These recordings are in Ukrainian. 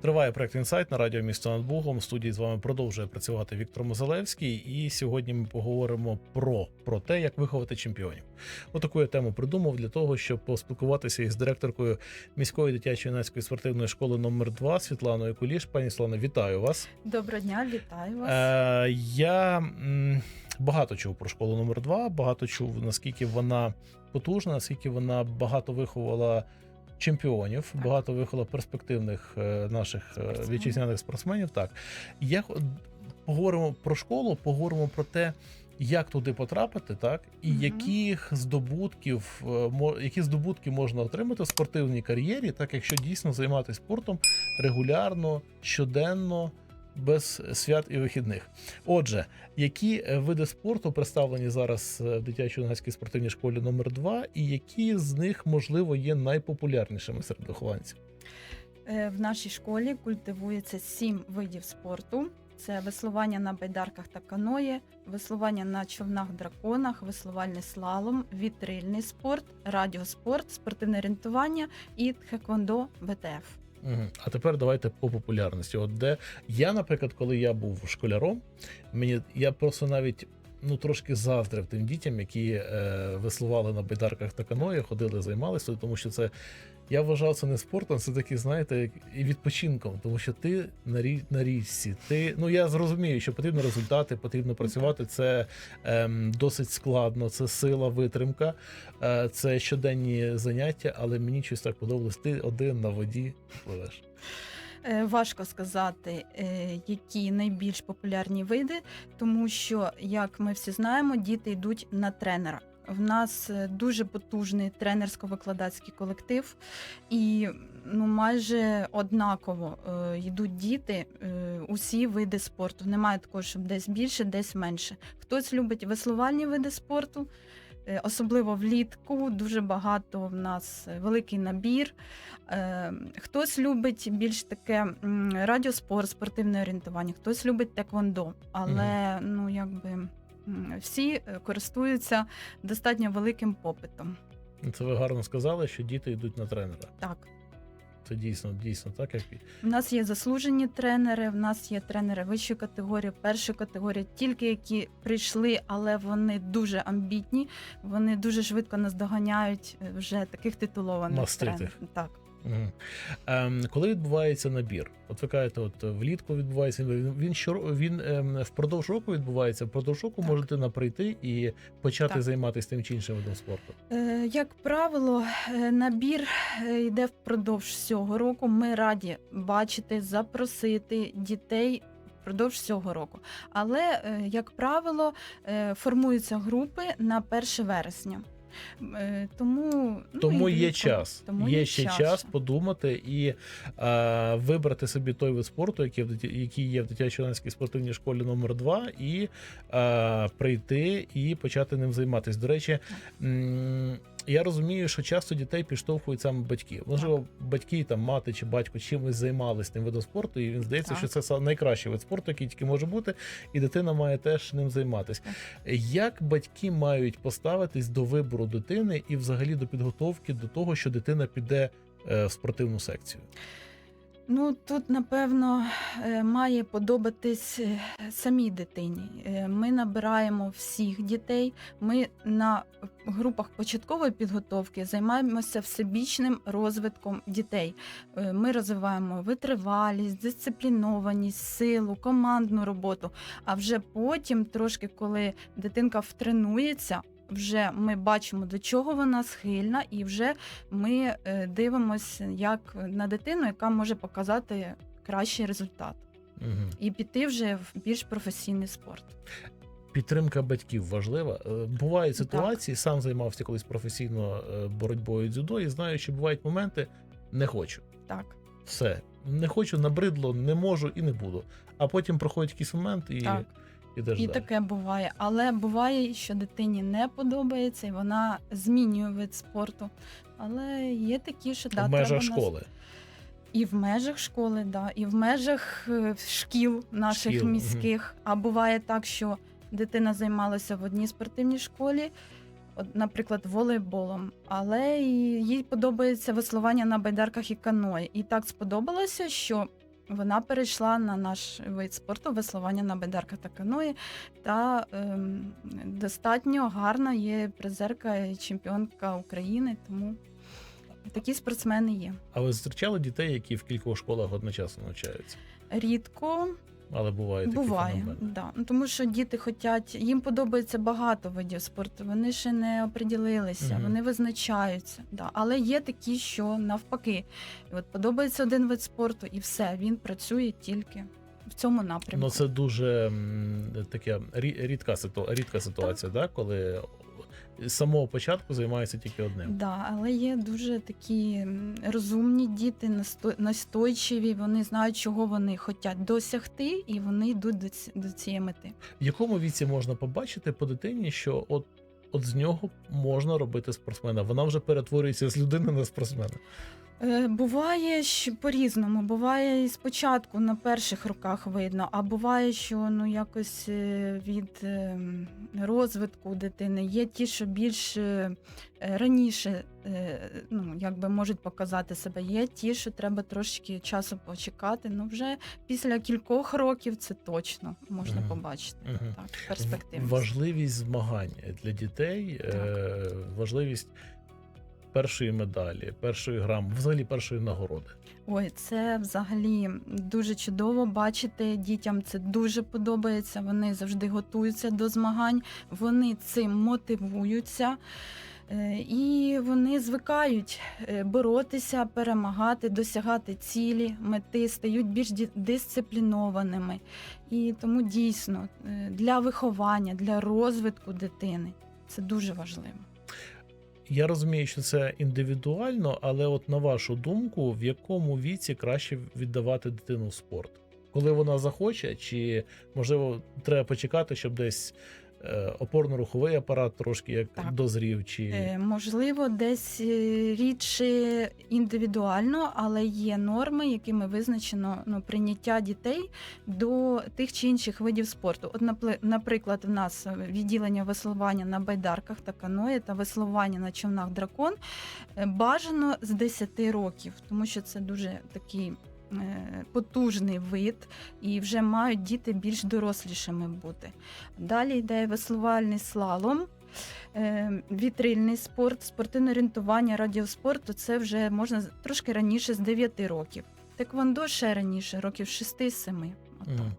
Триває проект інсайт на радіо місто над Богом. В студії з вами продовжує працювати Віктор Мозалевський. І сьогодні ми поговоримо про, про те, як виховати чемпіонів. Отаку я тему придумав для того, щоб поспілкуватися із директоркою міської дитячої юнацької спортивної школи номер 2 Світланою Куліш. Пані Світлано, вітаю вас. Доброго дня, вітаю вас. Е, я м, багато чув про школу номер 2 багато чув, наскільки вона потужна, наскільки вона багато виховала чемпіонів, багато виховала перспективних е, наших е, вітчизняних спортсменів. Так я поговоримо про школу, поговоримо про те. Як туди потрапити, так і угу. яких здобутків е, які здобутки можна отримати в спортивній кар'єрі, так якщо дійсно займатися спортом регулярно, щоденно, без свят і вихідних. Отже, які е, види спорту представлені зараз е, в дитячо-юнацькій спортивній школі номер 2 і які з них можливо є найпопулярнішими серед вихованців? Е, В нашій школі культивується сім видів спорту: це веслування на байдарках та каної, веслування на човнах драконах, веслувальний слалом, вітрильний спорт, радіоспорт, спортивне орієнтування і тхеквондо ВТФ. Мгм. А тепер давайте по популярності. От де я, наприклад, коли я був школяром, мені я просто навіть ну трошки заздрив тим дітям, які е, веслували на байдарках та каної, ходили, займалися, тому що це я вважав це не спортом, це такий, знаєте, як і відпочинком, тому що ти на рі, на річці. Ти ну я зрозумію, що потрібні результати, потрібно працювати. Це ем, досить складно, це сила, витримка, е, це щоденні заняття, але мені щось так подобалось. Ти один на воді пливеш. Е, Важко сказати, е, які найбільш популярні види, тому що, як ми всі знаємо, діти йдуть на тренера. В нас е, дуже потужний тренерсько-викладацький колектив, і ну майже однаково е, йдуть діти е, усі види спорту. Немає такого, щоб десь більше, десь менше. Хтось любить веслувальні види спорту. е, Особливо влітку дуже багато в нас е, великий набір. Е, Хтось любить більш таке м, радіоспорт, спортивне орієнтування, хтось любить теквондо, але ну якби всі е, користуються достатньо великим попитом. Це ви гарно сказали, що діти йдуть на тренера. Так, Це дійсно, дійсно так, як в нас є заслужені тренери, в нас є тренери вищої категорії, першої категорії, тільки які прийшли, але вони дуже амбітні, вони дуже швидко наздоганяють е, вже таких титулованих тренерів. Так. Ем, коли відбувається набір? От ви кажете, от влітку відбувається він. Він що він ем, впродовж року відбувається. Впродовж року Так. може дитина прийти і почати Так. займатися тим чи іншим видом спорту. Е, Як правило, е, набір е, йде впродовж всього року. Ми раді бачити, запросити дітей впродовж всього року. Але, е, як правило, формуються групи на 1 вересня. Е, Тому, ну, Тому є час. Тому є є ще час час подумати і е, вибрати собі той вид спорту, який, в який є в дитячо-юнацькій спортивній школі номер 2 і е, прийти і почати ним займатися. До речі, я розумію, що часто дітей підштовхують саме батьки. Можливо, батьки, там мати чи батько чимось займалися тим видом спорту, і він здається, Так. що це найкращий вид спорту, який тільки може бути, і дитина має теж ним займатися. Як батьки мають поставитись до вибору дитини і взагалі до підготовки до того, що дитина піде е, в спортивну секцію? Ну тут напевно е, має подобатись е, самій дитині. Е, Ми набираємо всіх дітей. Ми на групах початкової підготовки займаємося всебічним розвитком дітей. Ми розвиваємо витривалість, дисциплінованість, силу, командну роботу. А вже потім, трошки, коли дитинка втренується. Вже ми бачимо, до чого вона схильна, і вже ми е, дивимося як на дитину, яка може показати кращий результат, Угу. і піти вже в більш професійний спорт. Підтримка батьків важлива. Е, Бувають ситуації, сам займався колись професійно е, боротьбою дзюдо, і знаю, що бувають моменти не хочу. Так, Все, не хочу, набридло, не можу і не буду. А потім проходить якийсь момент і так. Ідеш І далі. таке буває. Але буває, що дитині не подобається, і вона змінює вид спорту. Але є такі, що да, в межах треба нас- школи. І в межах школи, да, і в межах е, шкіл наших Шкіл, мгм. міських. А буває так, що дитина займалася в одній спортивній школі, от, наприклад, волейболом, але і їй подобається веслування на байдарках і каної. І так сподобалося, що Вона перейшла на наш вид спорту веслування на байдарках та каної, та ем, достатньо гарна є призерка і чемпіонка України, тому такі спортсмени є. А ви зустрічали дітей, які в кількох школах одночасно навчаються? Рідко Але буває такі буває, феномени. да. Ну, тому що діти хочуть, їм подобається багато видів спорту. Вони ще не оприділилися, Мгм. вони визначаються. Да. Але є такі, що навпаки, І от подобається один вид спорту, і все, він працює тільки в цьому напрямку. Ну це дуже таке рі- рідка ситу... рідка ситуація, да? коли з самого початку займаються тільки одним. Да, але є дуже такі розумні діти, насто- настойчиві. Вони знають, чого вони хочуть досягти, і вони йдуть до, ці- до цієї мети. В якому віці можна побачити по дитині, що от, от з нього можна робити спортсмена? Вона вже перетворюється з людини на спортсмена. Е, Буває що по-різному. Буває і спочатку на перших роках видно, а буває, що ну якось е, від е, розвитку дитини є ті, що більш е, раніше ну, якби можуть показати себе. Є ті, що треба трошки часу почекати. Ну вже після кількох років це точно можна побачити. Мгм. Так, перспективність. Важливість змагань для дітей, е, важливість першої медалі, першої грам, взагалі першої нагороди. Ой, це взагалі дуже чудово бачити. Дітям це дуже подобається. Вони завжди готуються до змагань, вони цим мотивуються. е, І вони звикають е, боротися, перемагати, досягати цілі, мети, стають більш дисциплінованими. І тому дійсно е, для виховання, для розвитку дитини це дуже важливо. Я розумію, що це індивідуально, але от на вашу думку, в якому віці краще віддавати дитину в спорт? Коли вона захоче, чи можливо треба почекати, щоб десь опорно-руховий апарат трошки як Так. дозрів, чи Е, Можливо, десь е, рідше індивідуально, але є норми, якими визначено ну, прийняття дітей до тих чи інших видів спорту. От, наприклад, в нас е, відділення веслування на байдарках та каної та веслування на човнах дракон е, бажано з 10 років, тому що це дуже такий. Е, Потужний вид, і вже мають діти більш дорослішими бути. Далі йде веслувальний слалом, Е, вітрильний спорт, спортивне орієнтування, радіоспорту це вже можна трошки раніше з 9 років. Теквондо ще раніше, років 6-7. Мгм.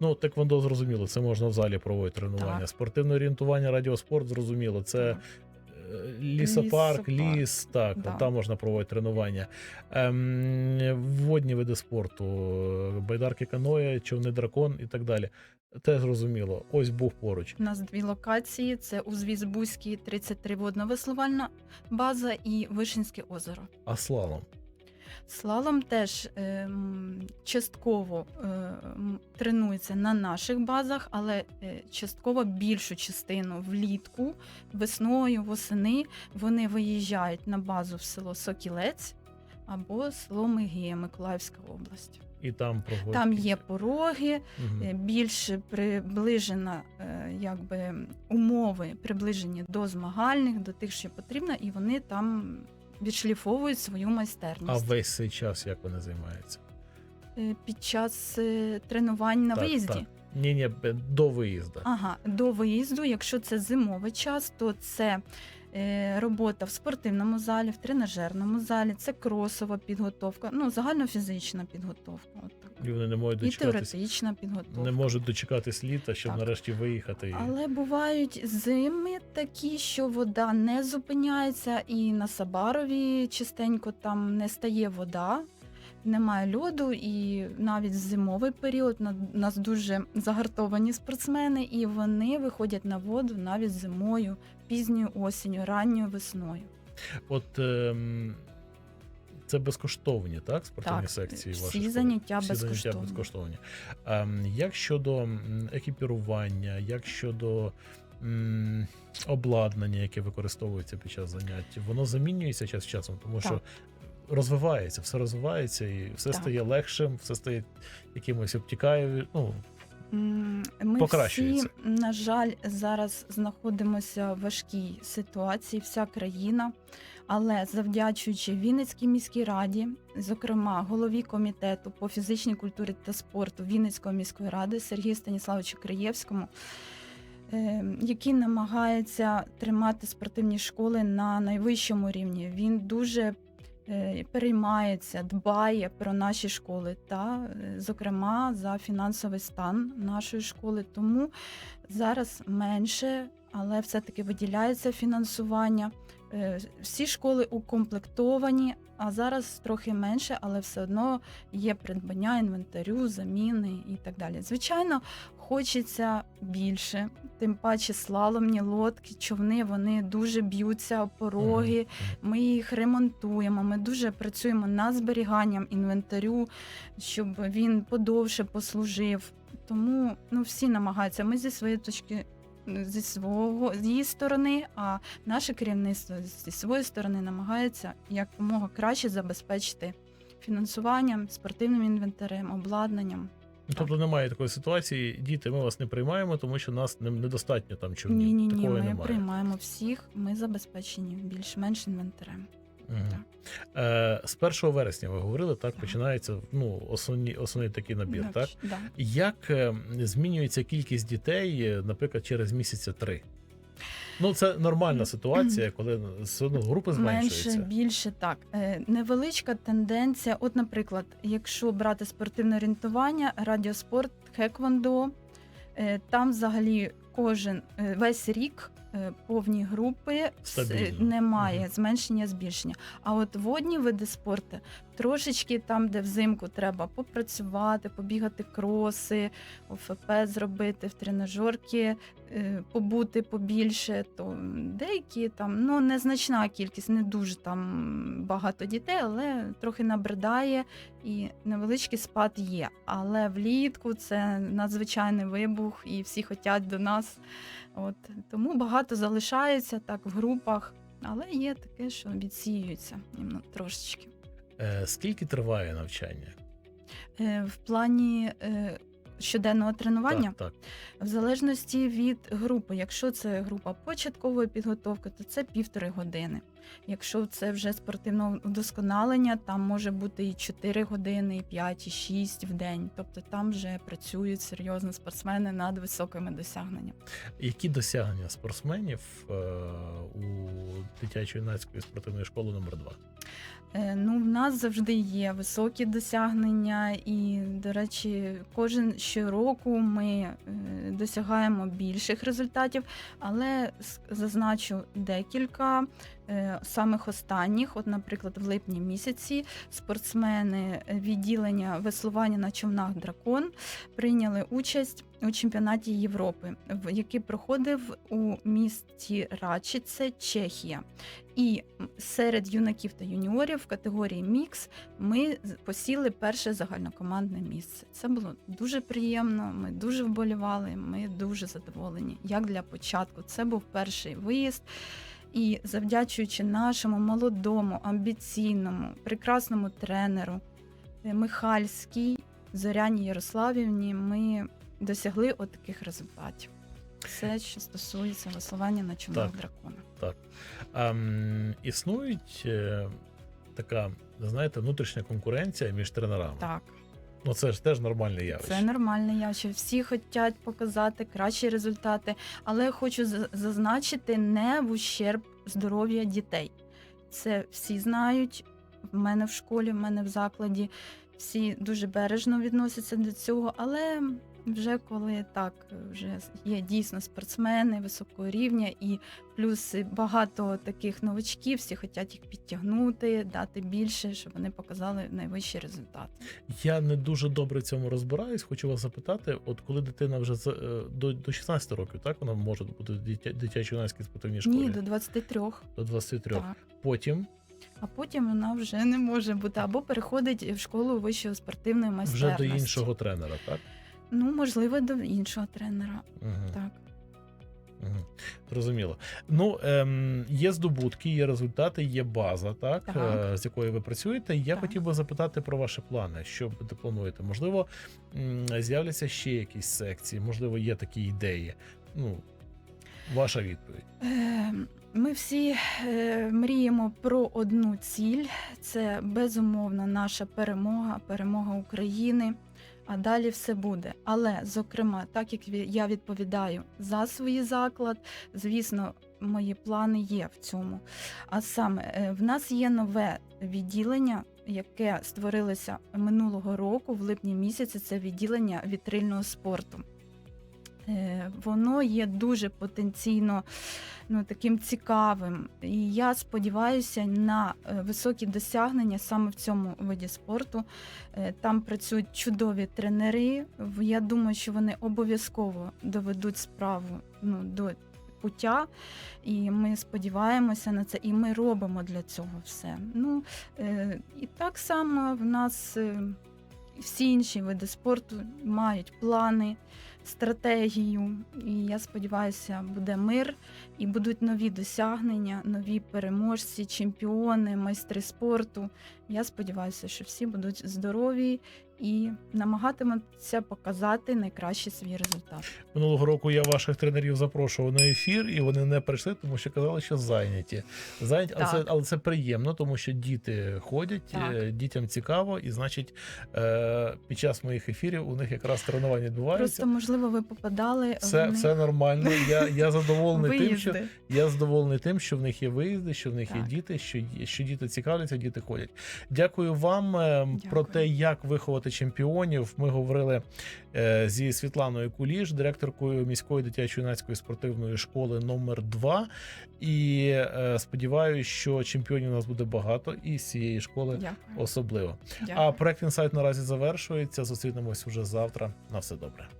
Ну, теквондо зрозуміло, це можна в залі проводити тренування. Так. Спортивне орієнтування, радіоспорт зрозуміло. Це лісопарк, Лісопарк. ліс, так, Да. там можна проводити тренування. Ем, водні види спорту, е, байдарки каноє, човни дракон і так далі. Те зрозуміло. Ось був поруч. У нас дві локації: це Узвізбузький 33 водно-веслувальна база і Вишинське озеро. А слалом. Слалом теж ем, частково ем, тренується на наших базах, але е, частково більшу частину влітку, весною, восени вони виїжджають на базу в село Сокілець або село Мигія, Миколаївська область. І там проводять. Там є пороги, е, більш приближена, е, якби умови приближені до змагальних, до тих, що потрібно, і вони там відшліфовують свою майстерність. А весь цей час як вони займаються? Е, Під час е, тренувань на Так, виїзді. так. Ні, ні, до виїзду. Ага, до виїзду, якщо це зимовий час, то це е, робота в спортивному залі, в тренажерному залі, це кросова підготовка, ну загальнофізична підготовка. І вони не можуть І дочекатись. теоретична підготовка. Не можуть дочекатись літа, щоб Так. нарешті виїхати. Але бувають зими такі, що вода не зупиняється, і на Сабарові частенько там не стає вода, немає льоду, і навіть в зимовий період на- у нас дуже загартовані спортсмени, і вони виходять на воду навіть зимою, пізньою осінню, ранньою весною. От ем, це безкоштовні, так? Спортивні Так, секції всі вашої заняття Всі заняття безкоштовні. безкоштовні. Ем, як щодо екіпірування, як щодо м, обладнання, яке використовується під час занять, воно замінюється час часом, тому що розвивається, все розвивається і все Так. стає легшим, все стає якимось обтікає. Ну, Ми всі, Покращується. на жаль, зараз знаходимося в важкій ситуації, вся країна. Але завдячуючи Вінницькій міській раді, зокрема голові комітету по фізичній культурі та спорту Вінницької міської ради Сергію Станіславовичу Криєвському, е, який намагається тримати спортивні школи на найвищому рівні. Він дуже е, переймається, дбає про наші школи та, е, зокрема, за фінансовий стан нашої школи. Тому зараз менше, але все-таки виділяється фінансування. Е, Всі школи укомплектовані, а зараз трохи менше, але все одно є придбання інвентарю, заміни і так далі. Звичайно, хочеться більше, тим паче слаломні лодки, човни вони дуже б'ються об пороги. Ми їх ремонтуємо. Ми дуже працюємо над зберіганням інвентарю, щоб він подовше послужив. Тому ну всі намагаються. Ми зі своєї точки. Зі свого з її сторони, а наше керівництво зі своєї сторони намагається якомога краще забезпечити фінансуванням, спортивним інвентарем, обладнанням. Ну, Тобто немає такої ситуації, діти, ми вас не приймаємо, тому що нас недостатньо там човнів. Ні, ні, ні. Такої Ми немає. приймаємо всіх. Ми забезпечені більш-менш інвентарем. Так. Е, з 1 вересня ви говорили, так, Так. починається ну, основні, основний такий набір. Так? Да. Як е, змінюється кількість дітей, е, наприклад, через місяця три? Ну, це нормальна ситуація, коли групи Менше більше так. Невеличка тенденція. От, наприклад, якщо брати спортивне орієнтування, радіоспорт, хеквондо, там взагалі кожен весь рік. Е, Повні групи Стабільно. немає Мгм. зменшення збільшення. А от водні види спорту трошечки там, де взимку треба попрацювати, побігати кроси, ОФП зробити в тренажерки, е, побути побільше, то деякі там ну незначна кількість, не дуже там багато дітей, але трохи набридає і невеличкий спад є. Але влітку це надзвичайний вибух, і всі хочуть до нас. От тому багато залишається так в групах, але є таке, що відсіюються трошечки. Е, скільки триває навчання? Е, В плані е, щоденного тренування. Так, так. В залежності від групи, якщо це група початкової підготовки, то це півтори години. Якщо це вже спортивне удосконалення, там може бути і 4 години, і 5, і 6 в день. Тобто там вже працюють серйозно спортсмени над високими досягненнями. Які досягнення спортсменів е, у дитячо-юнацької спортивної школи номер 2 Е, Ну, в нас завжди є високі досягнення, і, до речі, кожен щороку ми е, досягаємо більших результатів, але зазначу декілька. е, самих останніх. От, наприклад, в липні місяці спортсмени відділення веслування на човнах дракон прийняли участь у чемпіонаті Європи, який проходив у місті Рачице, Чехія. І серед юнаків та юніорів в категорії мікс ми посіли перше загальнокомандне місце. Це було дуже приємно. Ми дуже вболівали. Ми дуже задоволені. Як для початку, це був перший виїзд. І завдячуючи нашому молодому, амбіційному, прекрасному тренеру е, Михальській Зоряні Ярославівні, ми досягли от таких результатів. Все, що стосується веслування на човнах Так. дракона. Ем, існують е, така, знаєте, внутрішня конкуренція між тренерами. Так. Ну це ж теж нормальне явище. Це нормальне явище. Всі хочуть показати кращі результати, але хочу зазначити не в ущерб здоров'я дітей. Це всі знають. В мене в школі, в мене в закладі. Всі дуже бережно відносяться до цього, але вже коли так вже є дійсно спортсмени високого рівня, і плюс багато таких новачків, всі хочуть їх підтягнути, дати більше, щоб вони показали найвищий результат. Я не дуже добре в цьому розбираюсь. Хочу вас запитати: от коли дитина вже з- е, до, до 16 років, так вона може бути в дитя, дитячо-юнацькій спортивній школі Ні, до 23. до 23. Так. Потім А потім вона вже не може бути або переходить в школу вищої спортивної вже до іншого тренера, так? Ну, можливо, до іншого тренера. Угу. Так. Мгм. Зрозуміло. Ну, ем, є здобутки, є результати, є база, так, Так. Е, з якою ви працюєте. Я Так. хотів би запитати про ваші плани. Що ви плануєте? Можливо, з'являться ще якісь секції, можливо, є такі ідеї. Ну, ваша відповідь. Е, Ми всі е, мріємо про одну ціль: це безумовно наша перемога, перемога України. А далі все буде. Але, зокрема, так як я відповідаю за свій заклад, звісно, мої плани є в цьому. А саме, е, в нас є нове відділення, яке створилося минулого року, в липні місяці. Це відділення вітрильного спорту. Е, Воно є дуже потенційно ну, таким цікавим. І я сподіваюся на е, високі досягнення саме в цьому виді спорту. Е, Там працюють чудові тренери. Я думаю, що вони обов'язково доведуть справу ну, до пуття. І ми сподіваємося на це, і ми робимо для цього все. Ну, і так само в нас всі інші види спорту мають плани стратегію. І я сподіваюся, буде мир і будуть нові досягнення, нові переможці, чемпіони, майстри спорту. Я сподіваюся, що всі будуть здорові і намагатимуться показати найкращий свій результат. Минулого року я ваших тренерів запрошував на ефір, і вони не прийшли, тому що казали, що зайняті. Зайняті, але це, але це приємно, тому що діти ходять, Так. е, дітям цікаво, і значить, е, під час моїх ефірів у них якраз тренування відбуваються. Просто можливо ви попадали Все, в все нормально. Я, я задоволений тим, що виїзди. я задоволений тим, що в них є виїзди, що в них є діти, що, що діти цікавляться, діти ходять. Дякую вам е, про те, як виховати чемпіонів. Ми говорили е, зі Світланою Куліш, директоркою міської дитячо-юнацької спортивної школи номер 2 І е, сподіваюся, що чемпіонів у нас буде багато, і з цієї школи Дякую. особливо. Дякую. А проект інсайт наразі завершується. Зустрінемось уже завтра. На все добре.